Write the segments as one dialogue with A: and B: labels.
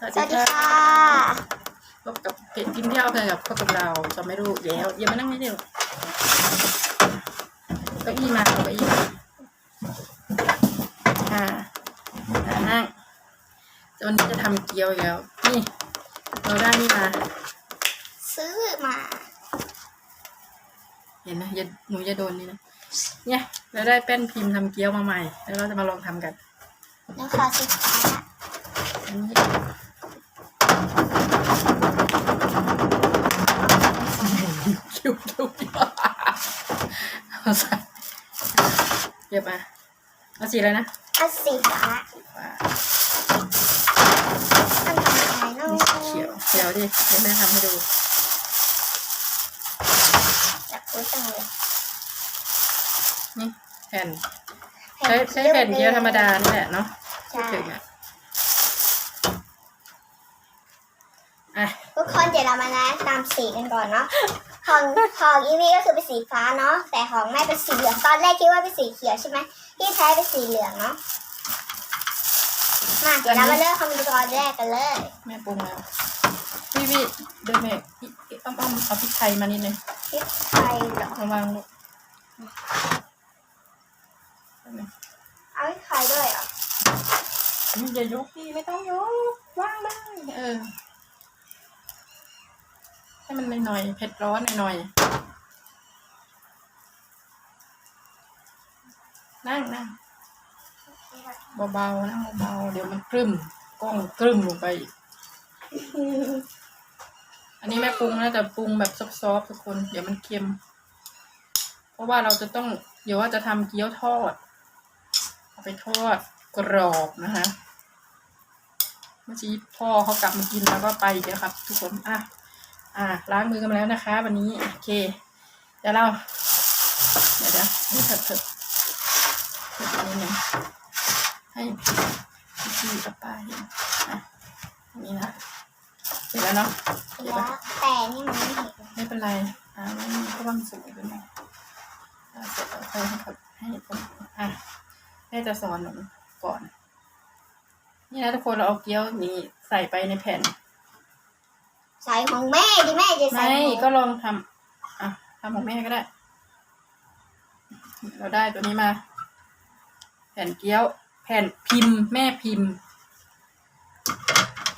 A: สวัส
B: สวัส
A: ดี
B: ดี
A: ค่ะ
B: ค่ะ
A: พบกับเพจกินเที่ยวเพลินกับพวกกับเราจะไม่รู้แล้วอย่ามานั่งนี่เดียวเก้าอี้มาเอาเก้าอี้มาอ่าอ่านั่งวันนี้จะทำเกี๊ยวอีกแล้ว นี่ เราได้นี่มา
B: ซื้อมา
A: เห็นนะอย่าหนูจะโดนนี่นะ เนี่ย เราได้แป้นพิมพ์ทำเกี๊ยวมาใหม่ แล้วเราจะมาลองทำกัน
B: แล้วค่ะสีฟ้า
A: อันนี้ คิวคิวคิวเอาใส่เก็บมาเอาสีอะไรนะเอั
B: นสีฟ้า
A: ฟ้า
B: อันต่อไปน้อง
A: เขียวเขียวดิเดี๋ยวแม่ทำให้ดู
B: อยากรู้จังเลย
A: นี่แผ่นใช้ใช้แผ่นเกียวธรรมดานี่แหละเนาะ
B: ใช่
A: ถึงอะอะ
B: ทุกคนเดี๋ยวเรามาแนะนำสีกันก่อนเนาะ ของของอีวีก็คือเป็นสีฟ้าเนาะแต่ของแม่เป็นสีเหลืองตอนแรกคิดว่าเป็นสีเขียวใช่ไหมที่แท้เป็นสีเหลืองเนาะมาเดี๋ยวเรามาเริ่มคำนวณแรกกันเลย
A: แม่ปรุงแล้วพี่พี่เดินแม่พี่อ้อมอ้อมเอาพริกไทยมานิดนึง
B: พริกไทยเหรอ
A: ระวังลูก
B: เอาพริกไทยด้วยเหรอ
A: นี่อย่ายกพี่ไม่ต้องยกวางได้เออ ให้มันหน่อยๆเผ็ดร้อนหน่อยๆนั่งนั่งเบาๆนั่งเบาๆเดี๋ยวมันกรึ้มกล้องกรึ้มลงไปอีกอันนี้แม่ปรุงนะแต่ปรุงแบบซอฟๆทุกคน เดี๋ยวมันเค็ม เพราะว่าเราจะต้อง เดี๋ยวว่าจะทำเกี๊ยวทอด เอาไปทอดกรอบนะคะเมื่อกี้พ่อเขากลับมากินแล้วก็ไปอีกแล้วครับ ทุกคนอะ อะล้างมือกันมาแล้วนะคะ วันนี้โอเคเดี๋ยวเราเดี๋ยวเดี๋ยวนี่เถิดเถิดเถิดนิดนึงให้พี่พี่กับป้าเห็นอะอันนี้นะเสร็จแล้วเนาะเดี๋ยว
B: แล้
A: ไป
B: วแต่นี่มันไม่เห็น
A: ไม่เป็นไรอ่าไม่มีก็บางสูงไปหน่อยอะเสร็จแล้วค่อยให้กับให้ผมอะแม่จะสอนหนูก่อน นี่นะทุกคนเราเอาเกี๊ยวนี้ใส่ไปในแผ่น
B: ใส่ของแม่ดิแม่จะใส่
A: ไม่
B: ของ
A: ก็ลองทำอะทำของแม่ก็ได้ เราได้ตัวนี้มา แผ่นเกี๊ยว แผ่นพิมพ์ แม่พิมพ์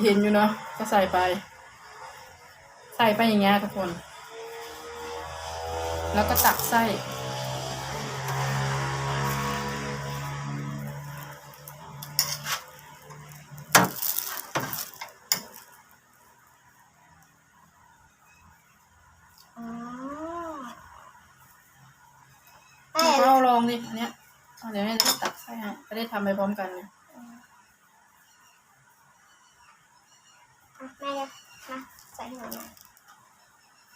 A: เห็นอยู่เนาะก็ใส่ไป ใส่ไปอย่างเงี้ยทุกคน แล้วก็ตักไส้
B: อ๋อ
A: แม่
B: แม่
A: ก็เอาลองดิอันเนี้ยเอาเดี๋ยวแม่จะตักไส้ให้จะได้ทำไปพร้อมกันเลย
B: แม่จะมาใส่ให้หนูหน่อย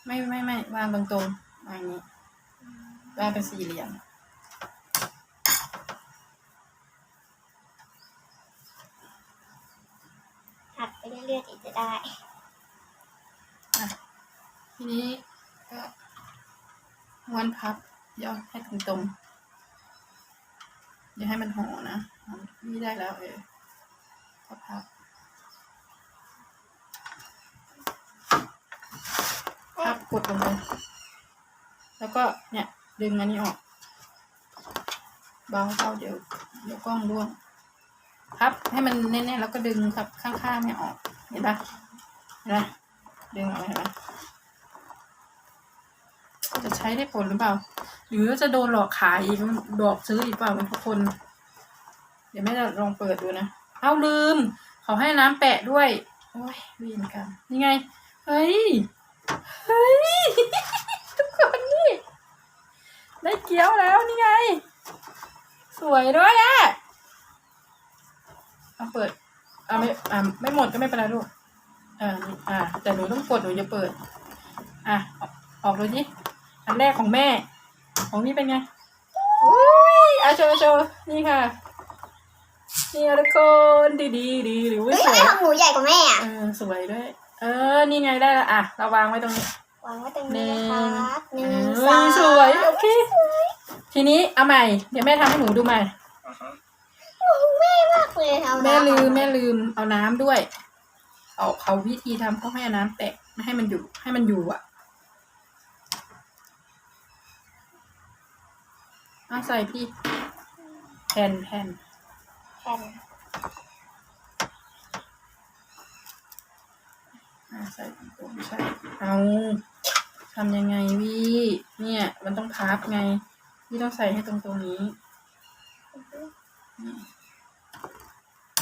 A: ไม่ไม่ไม่วางตรงๆวางอย่างนี้วางเป็นสี่เหลี่ยม
B: หัดไปเรื่อยๆอีกจะได้
A: อะทีนี้ก็ม้วนพับย่อให้ตรงตรงๆ อย่าให้มันห่อนะนี่ได้แล้วเออก็พับพับกดลงไปแล้วก็เนี่ยดึงอันนี้ออกเบาเบาเดี๋ยวเดี๋ยวกล้องร่วงพับให้มันแน่นๆแล้วก็ดึงครับข้างๆเนี่ยออกเห็นปะเห็นปะดึงออกเห็นปะจะใช้ได้ผลหรือเปล่า หรือจะโดนหลอกขายอีกดอกซื้ออีกเปล่าทุกคน เดี๋ยวแม่จะลองเปิดดูนะ เอาลืม เขาให้น้ำแปะด้วย โอ้ยวีนกันนี่ไง เฮ้ย เฮ้ย ทุกคนนี่ ได้เกี๊ยวแล้วนี่ไง สวยด้วยอะเอาเปิดเอาไม่อ่าไม่หมดก็ไม่เป็นไรลูกอ่าอ่า แต่หนูต้องกดหนูจะเปิด อะ ออกดูดิอันแรกของแม่ ของนี่เป็นไงอุ้ยอาโชว์โชว์นี่ค่ะ นี่ค่ะทุกคนดีดีดีหรือว่า
B: เฮ้ย
A: สวย
B: ทำไมของหนูใหญ่กว่าแม่อะ
A: เออสวยด้วย เออ นี่ไงได้ละอะเราวางไว้ตรงนี้
B: วางไว้ตรงนี้นะคะหนึ่ง
A: เอ
B: สอ
A: องสวยโอเค ทีนี้เอาใหม่ เดี๋ยวแม่ทำให้หนูดูใหม่
B: นะคะโอ้โหแม่มากเลยเอา
A: แม่
B: น้ำ
A: ลืม
B: ออกา
A: แม่ลืมเอาน้ำด้วย เอาเขาวิธีทำเขาให้เอาน้ำแตะไม่ให้มันอยู่ ให้มันอยู่อะ เอาใส่พี่แผ่นแผ่น
B: แผ่น
A: อ่าใส่ตรงใช่เอาทำยังไงวิเนี่ย มันต้องพับไงพี่ต้องใส่ให้ตรงตรงนี้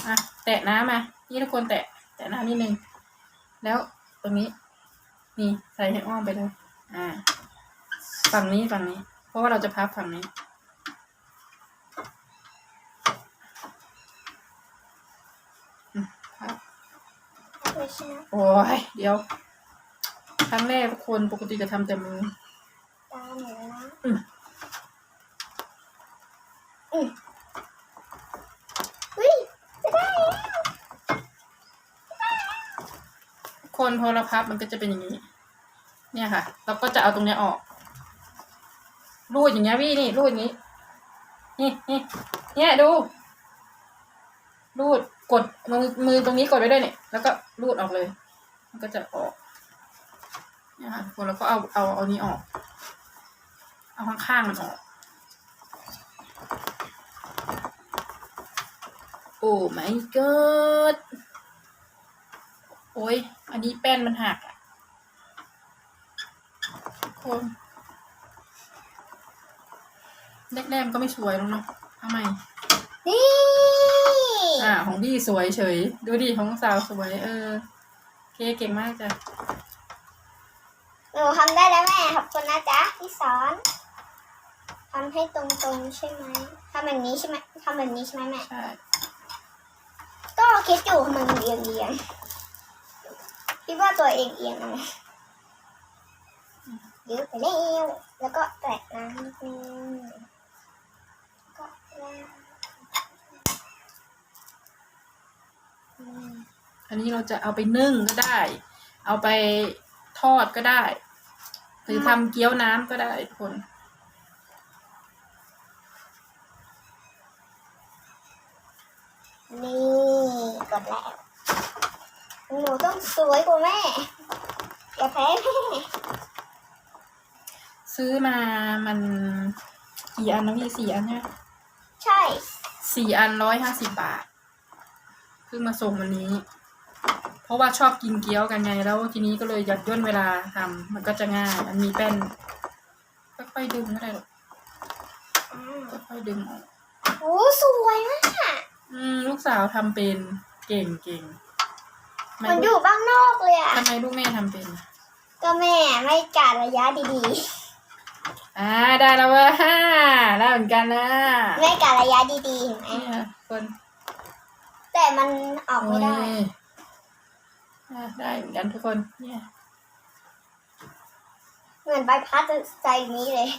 A: อะแตะน้ำมานี่ทุกคนแตะ แตะน้ำนิดนึง แล้วตรงนี้ นี่ใส่ให้อ้อมไปเลย อ่า ฝั่งนี้ฝั่งนี้ เพราะว่าเราจะพับฝั่งนี้ อืมพับ
B: ไม่ใช่นะ
A: โอ้ยเดี๋ยว ครั้งแรกทุกคนปกติจะทำแต่มือ
B: ตามหนูนะ
A: อืม
B: อืมเฮ้ยจะได้แล้ว
A: คนพอเราพับมันก็จะเป็นอย่างนี้ เนี่ยค่ะ เราก็จะเอาตรงเนี้ยออก รูดอย่างเงี้ยพี่นี่รูดอย่างนี้ นี่นี่เนี่ยดู รูด กดมือมือตรงนี้กดไว้ด้วยเนี่ย แล้วก็รูดออกเลย มันก็จะออกเนี่ยค่ะทุกคนเราก็เอาเอาเอานี้ออก เอาข้างๆมันออก โอ้ my god โอ้ย อันนี้แป้นมันหักอะทุกคนแรกๆมันก็ไม่สวยหรอกเนาะทำไม
B: นี่
A: อ่า ของพี่สวยเฉย ดูดิของสาวสวย เออโอเคเก่งมากจ้ะ
B: หนูทำได้แล้วแม่ขอบคุณนะจ๊ะที่สอนทำให้ตรงๆใช่ไหมทำแบบนี้ใช่ไหมทำแบบนี้ใช่ไหมแม่
A: ใช่
B: ก็คิดอยู่ทำไมมันเอียงเอียงๆคิดว่าตัวเองเอียงเอายืดไปเร็วแล้วก็แตะน้ำนิดนึงก็แล้ว อืม
A: อันนี้เราจะเอาไปนึ่งก็ได้ เอาไปทอดก็ได้ หรือทำเกี๊ยวน้ำก็ได้ทุกคน
B: นี่กดแล้วหนูต้องสวยกว่าแม่อย่าแพ้แม่
A: ซื้อมามันกี่อันนะพี่สี่อันเนี่ย
B: ใช่
A: สี่อันร้อยห้าสิบบาทเพิ่งมาส่งวันนี้ เพราะว่าชอบกินเกี๊ยวกันไงแล้วทีนี้ก็เลยยัดย่นเวลาทำมันก็จะง่ายมันมีแป้นค่อยๆดึงก็ได้หรอก
B: อ่า
A: ค่อยๆดึงออก
B: โอ้สวยมาก
A: อืมลูกสาวทำเป็นเก่งเก่งทำ
B: เห
A: ไม
B: มือนอ
A: ลู
B: ยู่
A: ก
B: บ้านนอกเลยอะ
A: ทำไมลูกแม่ทำเป็น
B: ก็แม่ไม่การระยะดี
A: อ่าได้แล้วเว่าฮ่าได้เหมือนกันนะ
B: ๆแม่การระยะดีๆเห็นไหม
A: นี่ค่ะคน
B: แต่มันออกไม่ได้
A: โอ้ยอะได้เหมือนกันทุกคน เนี่ย
B: เหมือนใบพัดใจนี้เลย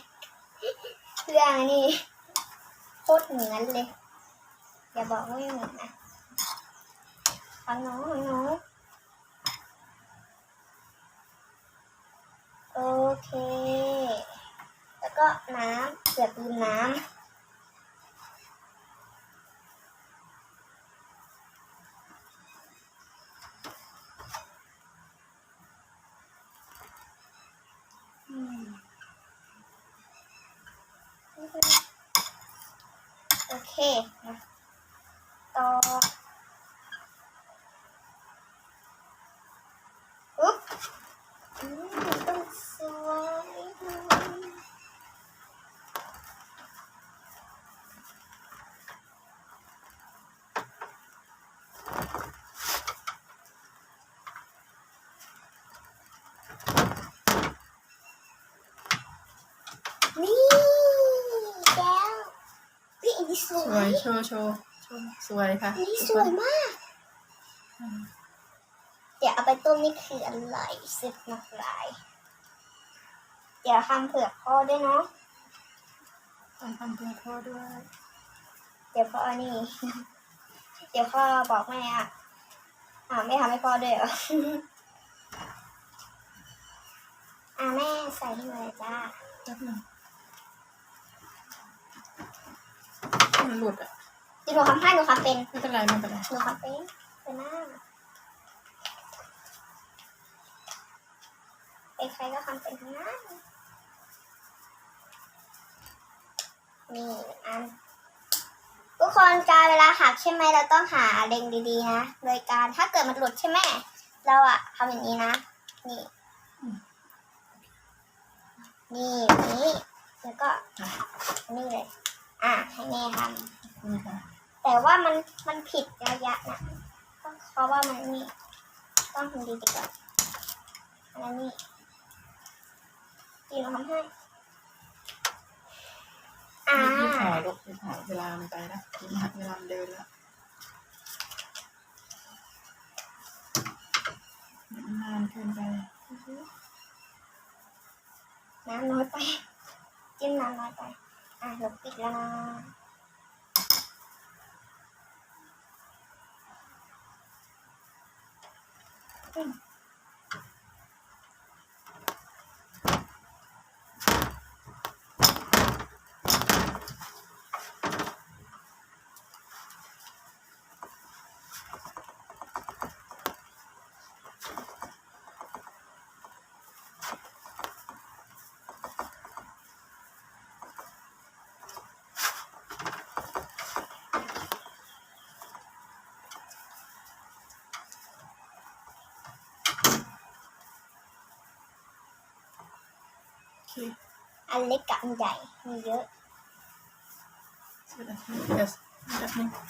B: เรื่องนี้โคตรเหมือนเลย อย่าบอกว่าไม่เหมือนนะฟังน้องฟังน้องโอเค แล้วก็น้ำเกือบลืมน้ำ โอเคนะต่ออุ๊บอืมต้องสวยหน่อยนี่แก้วพี่อันนี้ ส
A: ส
B: ว
A: วย
B: ย
A: โชว์โชว์โชว์สวยค่ะ
B: อันนี้
A: ทุก
B: ส
A: ค
B: วย
A: น
B: มาก เดี๋ยวเอาไปต้มนี่คืออะไรซึบนักลาย เดี๋ยวทำเผือกพ่อด้วยเนาะ
A: ต้องทำเพื่อพ่อด้วย
B: เดี๋ยวพ่อนี่ เดี๋ยวพ่อบอกแม่อะ อ่าไม่ทำให้พ่อด้วยเหรอ อ่าแม่ใส่ให้หน่อยจ้า
A: แป๊บหนึง มันหลุดอะ
B: เดี๋หนูทำให้หนูทำเป็น
A: ไม่เป็นไรไม่เป็นไร
B: หนูทำเป็นเป็นหน้าเป็นใครก็ทำเป็นหน้านี่อันทุกคนการเวลาหักใช่ไหมเราต้องหาเล็งดีๆนะโดยการถ้าเกิดมันหลุดใช่ไหมเราอะทำอย่างนี้นะ นี่ นี่นี้แล้วก็นี่เลย อะให้แม่ท
A: นี่ค่ะำ
B: แต่ว่ามันมันผิดระยะนะก็เพราะว่ามันนี่ต้องทำดีดีกว่าอันนั้นนี่จีนทำให้อ่า
A: รีบหาลูกรีบหาเวลามันไปแล้วรีบหาเวลามันเดินแล้วนานเกินไป
B: น้ำน้อยไปจิ้มน้ำน้อยไป อะหนู อันเล็กกับอันใหญ่มีเยอะ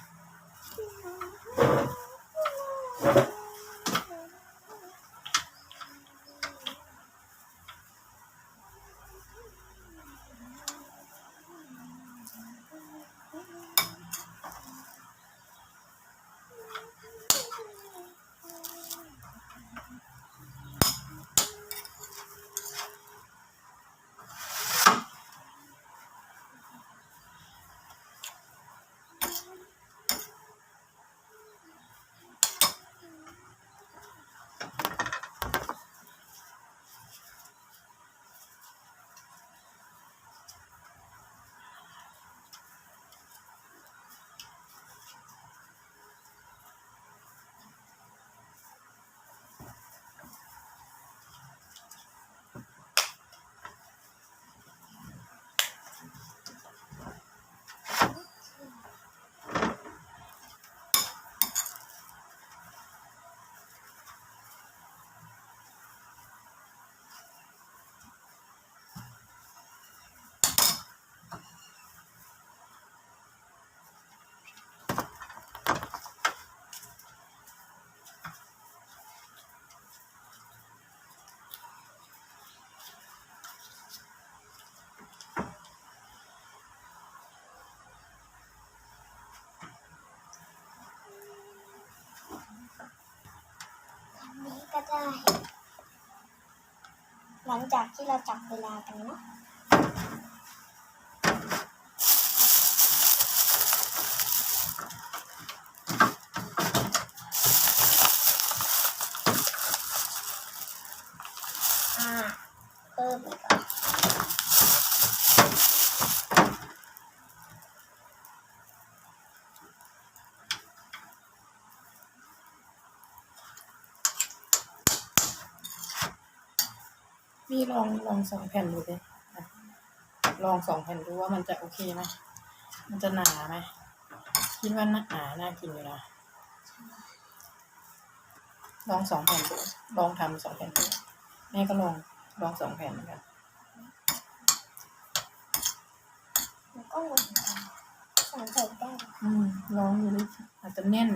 A: เห
B: ลังจากที่เราจับเวลากันเนาะ อ่า เพิ่มอีกอะ
A: พี่ลองลองสองแผ่นดูดิอะลองสองแผ่นดูว่ามันจะโอเคไหมมันจะหนาไหมคิดว่าหนาหนาน่ากินอยู่นะลองสองแผ่นดูลองทำสองแผ่นดูแม่ก็ลองลองสองแผ่นเหมือนกัน
B: มันก็หมดสองใส่ได้
A: อืมลองดูดิอาจจะแน่น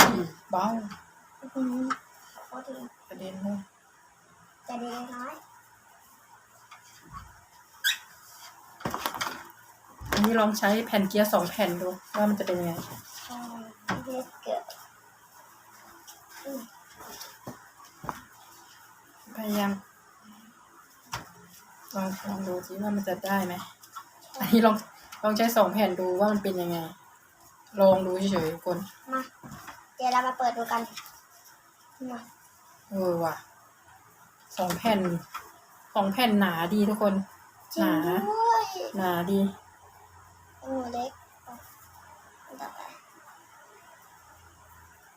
A: อุ้ยเบา
B: อื้อหือโคตรดี
A: กระเด็นเลย
B: จะดีน้อย
A: อันนี้ลองใช้แผ่นเกียร์สองแผ่นดูว่ามันจะเป็นยังไง
B: ใช่เลือดเกิดอืม
A: พยายามลองลองดูสิว่ามันจะได้ไหมอันนี้ลองลองใช้สองแผ่นดูว่ามันเป็นยังไง ลองดูเฉยๆทุกคน
B: มา เดี๋ยวเรามาเปิดดูกันมา
A: เออว่ะสองแผ่นสองแผ่นหนาดีทุกคน
B: จริ
A: ห
B: ง
A: นา
B: ด้วย
A: หนาดี
B: หนูเล็กต่อไป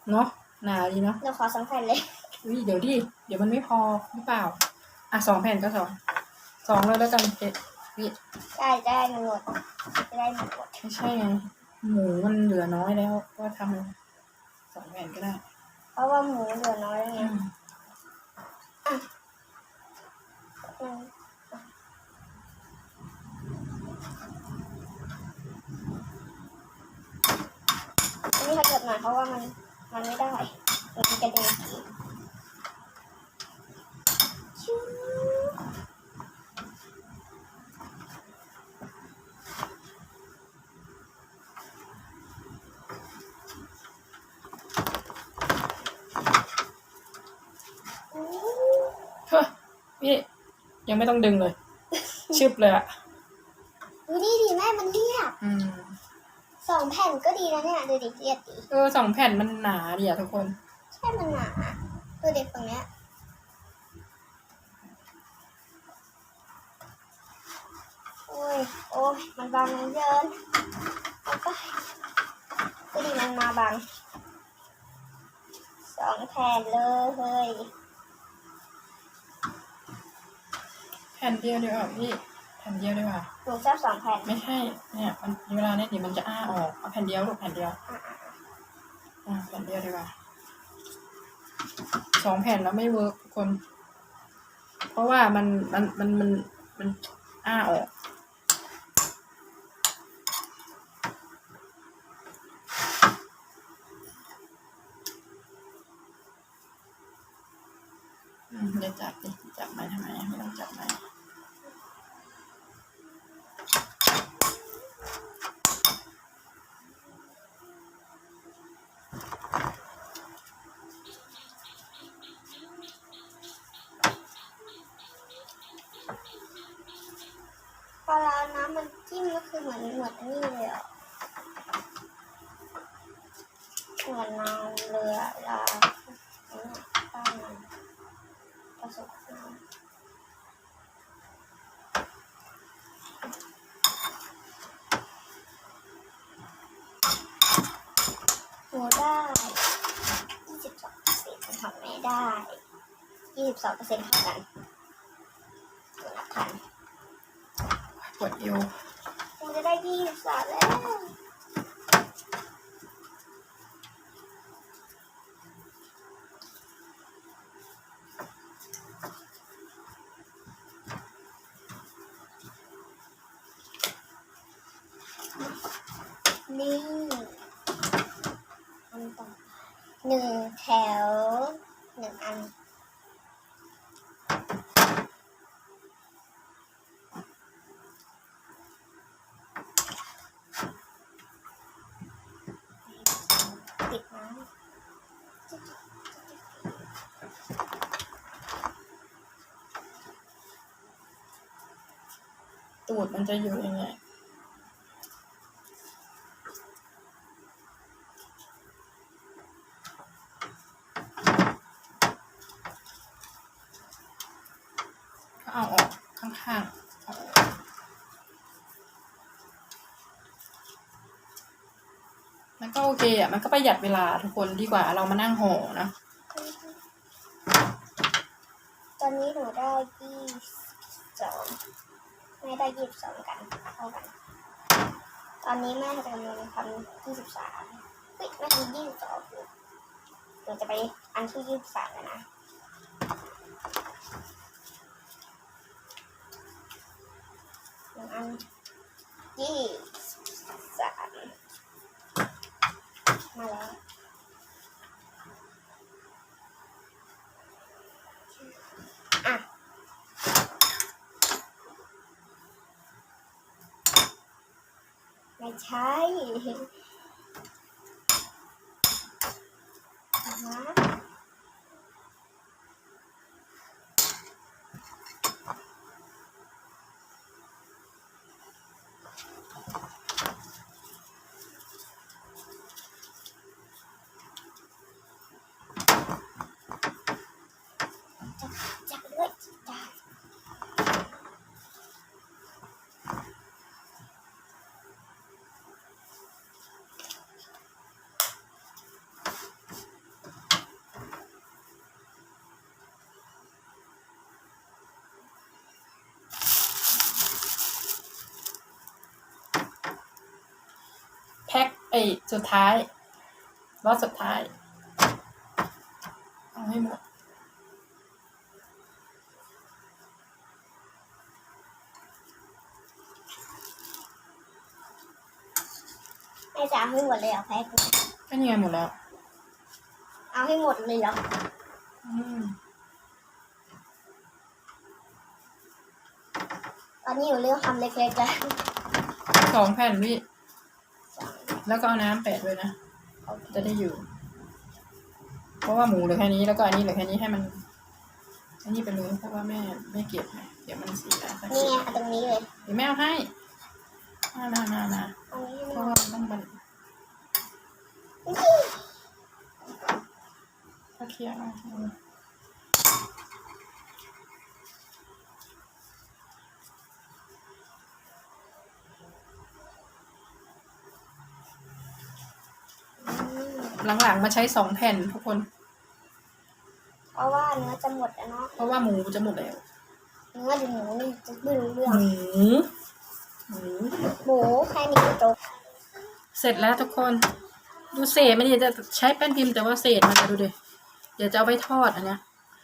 A: เนาะหนาดีเนาะ
B: เราขอสองแผ่นเลย
A: อุ้ยเดี๋ยวดิ เดี๋ยวมันไม่พอหรือเปล่า อะสองแผ่นก็สอง สองเลยแล้วกันเจ็ดวิ
B: ได้ได้มันหมดจะได้หมดหมด
A: ไม่ใช่ไง หมูมันเหลือน้อยแล้ว ก็ทำสองแผ่นก็ได้
B: เพราะว่าหมูเหลือน้อยแล้วไง
A: อืม
B: อืมอั นนี้ถ้าเกิดหน่อยเพราะว่ามันมันไม่ได้มันกระเด็นชิ้วอู้
A: เฮ้ ยพี่ยังไม่ต้องดึงเลย ชึบเลยอะ
B: ดูนี่ดิแม่มันเรียบ
A: อืม
B: สองแผ่นก็ดีนะเนี่ยดูดิเรียบดี
A: เออสองแผ่นมันหนาดีอะทุกคน
B: ใช่มันหนาดูดิฝั่งเนี้ยโอ้ยโอ้ยมันบางมันเยินเอาไปดูดิมันมาบางสองแผ่นเลยเฮ้ย
A: แผ่นเดียวดีกว่าพี่แผ่นเดียวดีกว่า
B: หนูชอบสองแผ่น
A: ไม่ใช่เนี่ยมันเวลาเนี่ยเดี๋ยวมันจะอ้าออกเอาแผ่นเดียวลูกแผ่นเดียว
B: อะอะ
A: อ่าแผ่นเดียวดีกว่าสองแผ่นแล้วไม่เวิร์กทุกคน เพราะว่ามันมันมันมันมันอ้าออก อืมเดี๋ยวจับดิจับไหมทำไมอะไม่ต้องจับไหม
B: พอเราเอาน้ำมันจิ้มก็คือเหมือนเหมือนนี่เลยอะ เหมือนน้ำเรือลาเนี่ยป้ามันประสบน้ำหนูได้ยี่สิบสองเปอร์เซ็นต์ทำไม่ได้ยี่สิบสองเปอร์เซ็นต์เท่ากันหนูนับทัน
A: ปวดเอว
B: กูจะได้ยี่สิบสามแล้ว นี่อันต่อหนึ่งแถวหนึ่งอันติดน้ำ
A: ตูดมันจะอยู่ยังไงก็ เอาออกข้างๆอออกมันก็โอเคอะ มันก็ประหยัดเวลาทุกคนดีกว่าเรามานั่งห่อนะ
B: ตอนนี้หนูได้ยี่สองไม่ได้ยี่สิบสองกันเท่ากัน ตอนนี้แม่จะกำทำยี่สิบสามเฮ้ยแม่ทำยี่สิบสองหนูจะไปอันที่ยี่สิบสามแล้วนะ หนึ่ง อันยี่สามมาแล้วอะไม่ใช่
A: ไอ้สุดท้ายรอบสุดท้าย เอาให้หมด
B: แม่จะเอาให้หมดเลยเหรอแพ้กู
A: ก็นี่ไงหมดแล้ว
B: เอาให้หมดเลยเหรอ
A: อืม
B: ตอนนี้อยู่เรื่องทำเล็กๆแล้ว
A: สองแผ่นพี่ แล้วก็เอาน้ำแปะด้วยนะจะได้อยู่ เพราะว่าหมูเหลือแค่นี้แล้วก็อันนี้เหลือแค่นี้ให้มัน อันนี้ไปเลยเพราะว่าแม่ไม่เก็บไงเดี๋ยวมันเสียถ้า
B: นี่
A: เก็บ
B: ไงเอาตรงนี้เลย
A: เดี๋ยวแม่เอาให้มามามามา
B: เอานี้ให้
A: เพ
B: หม
A: ราะ
B: ด
A: ว่ามันต้องบันถ้าเคลียร์เอาเอา
B: อืม
A: หลังๆมาใช้สองแผ่นทุกคน
B: เพราะว่าเนื้อจะหมดแล้วเนาะ
A: เพราะว่าหมูจะหมดแล้ว
B: เนื้อหรือหมูนี่จะไม่รู้เรื่อง
A: หมูหมู
B: หมูแค่นี้ก็จบ
A: เสร็จแล้วทุกคน ดูเศษไม่ดีจะใช้แป้นพิมพ์แต่ว่าเศษมันจะดูดิเดี๋ยวจะเอาไปทอดอันเนี้ย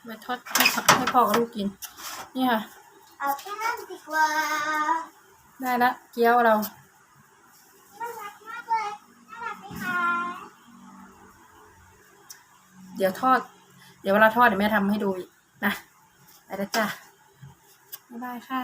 A: ไปทอดให้ให้พ่อกับลูกกิน นี่ค่ะ
B: เอาแค่นั้นดีกว่า
A: ได้ละเกี๊ยวเรา
B: น่ารักมากเลยน่ารักไหมคะ
A: เดี๋ยวทอด เดี๋ยวเวลาทอดเดี๋ยวแม่ทำให้ดูอีกนะไปแล้วจ้ะบ๊ายบายค่ะ